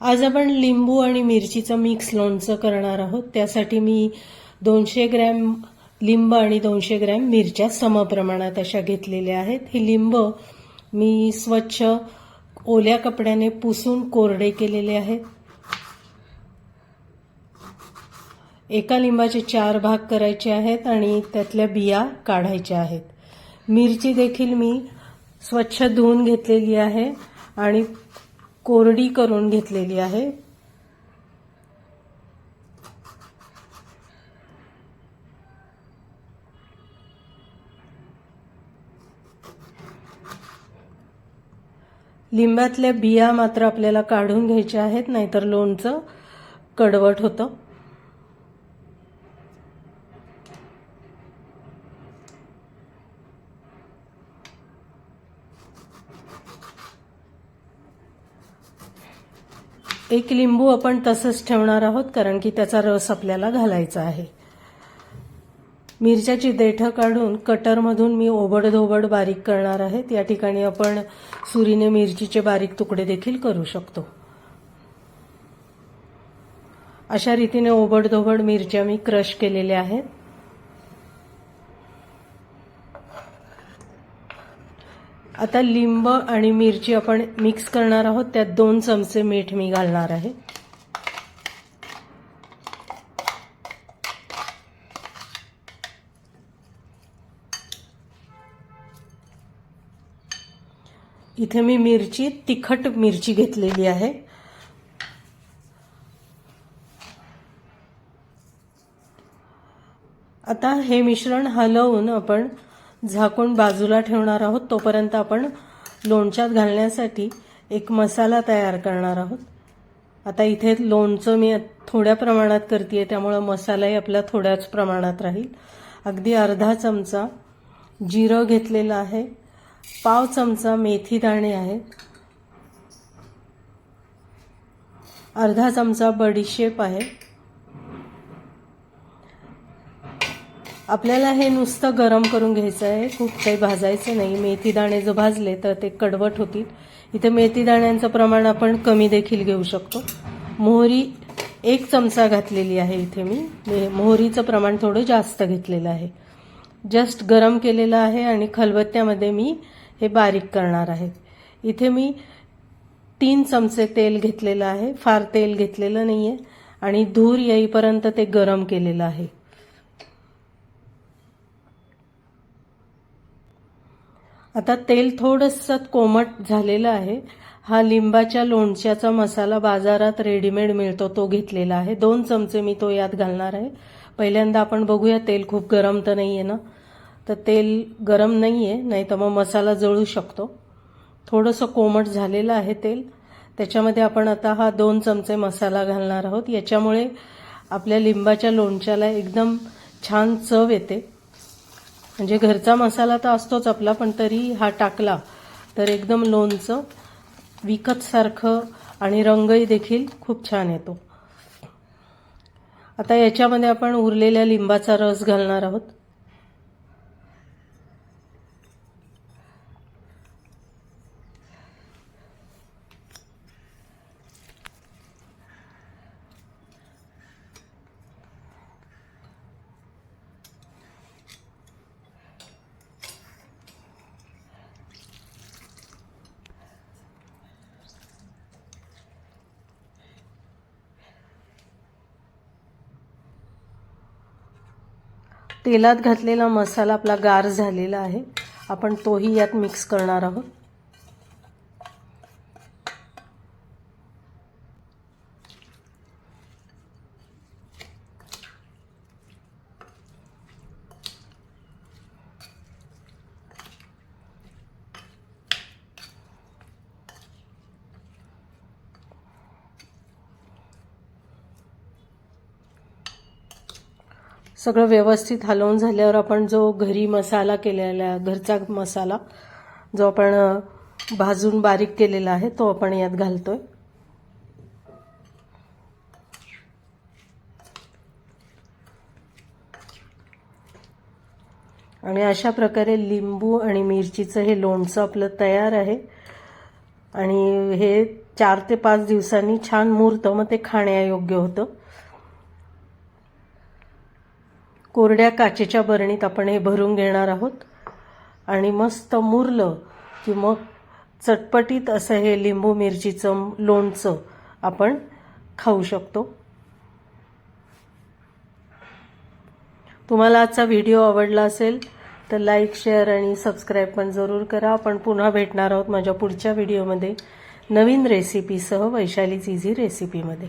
आज आपण लिंबू आणि मिरचीचं मिक्स लोणचं करणार आहोत. त्यासाठी मी दोनशे ग्रॅम लिंब आणि दोनशे ग्रॅम मिरच्या समप्रमाणात अशा घेतलेल्या आहेत. ही लिंब मी स्वच्छ ओल्या कपड्याने पुसून कोरडे केलेले आहेत. एका लिंबाचे चार भाग करायचे आहेत आणि त्यातल्या बिया काढायच्या आहेत. मिरची देखील मी स्वच्छ धुवून घेतलेली आहे आणि कोरडी करून घेतलेली आहे. लिंबातल्या बिया मात्र आपल्याला काढून घ्यायच्या आहेत नाहीतर लोणचं कडवट होतं. एक लिंबू आपण तसंच ठेवणार आहोत कारण की त्याचा रस आपल्याला घालायचा आहे. मिरच्याची देठं काढून कटरमधून मी ओबडधोबड बारीक करणार आहेत. या ठिकाणी आपण सुरीने मिरचीचे बारीक तुकडे देखील करू शकतो. अशा रीतीने ओबडधोबड मिरच्या मी क्रश केलेल्या आहेत. आता लिंब आणि मिरची आपण मिक्स करणार आहोत. त्यात दोन चमचे मीठ मी घालणार आहे. इथे मी मिरची तिखट मिरची घेतलेली आहे. आता हे मिश्रण हलवून आपण झाकून बाजूला ठेवणार आहोत तोपर्यंत आपण लोणच्यात घालण्यासाठी एक मसाला तयार करणार आहोत. आता इथे लोणचं मी थोड्या प्रमाणात करते त्यामुळं मसालाही आपला थोड्याच प्रमाणात राहील. अगदी अर्धा चमचा जिरं घेतलेलं आहे. पाव चमचा मेथी दाणे आहे. अर्धा चमचा बडीशेप आहे. आपल्याला हे नुसतं गरम करून घ्यायचं आहे. खूप काही भाजायचं नाही. मेथी दाणे जर भाजले तर ते कडवट होतील. इथे मेथी दाण्यांचं प्रमाण आपण कमी देखील घेऊ शकतो. मोहरी एक चमचा घातलेली आहे इथे मी. मोहरीचं प्रमाण थोडं जास्त घेतलेलं आहे. जस्ट गरम केलेलं आहे आणि खलबत्त्यामध्ये मी हे बारीक करणार आहे. इथे मी तीन चमचे तेल घेतलेलं आहे. फार तेल घेतलेलं नाही आहे आणि धूर येईपर्यंत ते गरम केलेलं आहे. आता तेल थोडंसं कोमट झालेलं आहे. हा लिंबाच्या लोणच्याचा मसाला बाजारात रेडीमेड मिळतो तो घेतलेला आहे. दोन चमचे मी तो यात घालणार आहे. पहिल्यांदा आपण बघूया तेल खूप गरम तर नाही आहे ना? तर तेल गरम नाही आहे नाही तर मग मसाला जळू शकतो. थोडंसं कोमट झालेलं आहे तेल. त्याच्यामध्ये आपण आता हा दोन चमचे मसाला घालणार आहोत. याच्यामुळे आपल्या लिंबाच्या लोणच्याला एकदम छान चव येते. म्हणजे घरचा मसाला तर असतोच आपला पण तरी हा टाकला तर एकदम लोणचं विकतसारखं आणि रंगही देखील खूप छान येतो. आता याच्यामध्ये आपण उरलेल्या लिंबाचा रस घालणार आहोत. तेलात घातलेला मसाला आपला गार झालेला आहे. आपण तोही यात मिक्स करणार आहोत. सगळं व्यवस्थित हलवून झाल्यावर आपण जो घरी मसाला केलेला घरचा मसाला जो आपण भाजून बारीक केलेला आहे तो आपण यात घालतोय. आणि अशा प्रकारे लिंबू आणि मिरचीचं हे लोणचं आपलं तयार आहे. आणि हे चार ते पाच दिवसांनी छान मुरतं मग ते खाण्यायोग्य होतं. कोरड्या काचेच्या बरणीत आपण हे भरून घेणार आहोत. आणि मस्त मुरलं की मग चटपटीत असं हे लिंबू मिरचीचं लोणचं आपण खाऊ शकतो. तुम्हाला आजचा व्हिडिओ आवडला असेल तर लाईक शेअर आणि सबस्क्राईब पण जरूर करा. आपण पुन्हा भेटणार आहोत माझ्या पुढच्या व्हिडिओमध्ये नवीन रेसिपीसह वैशालीच इझी रेसिपीमध्ये.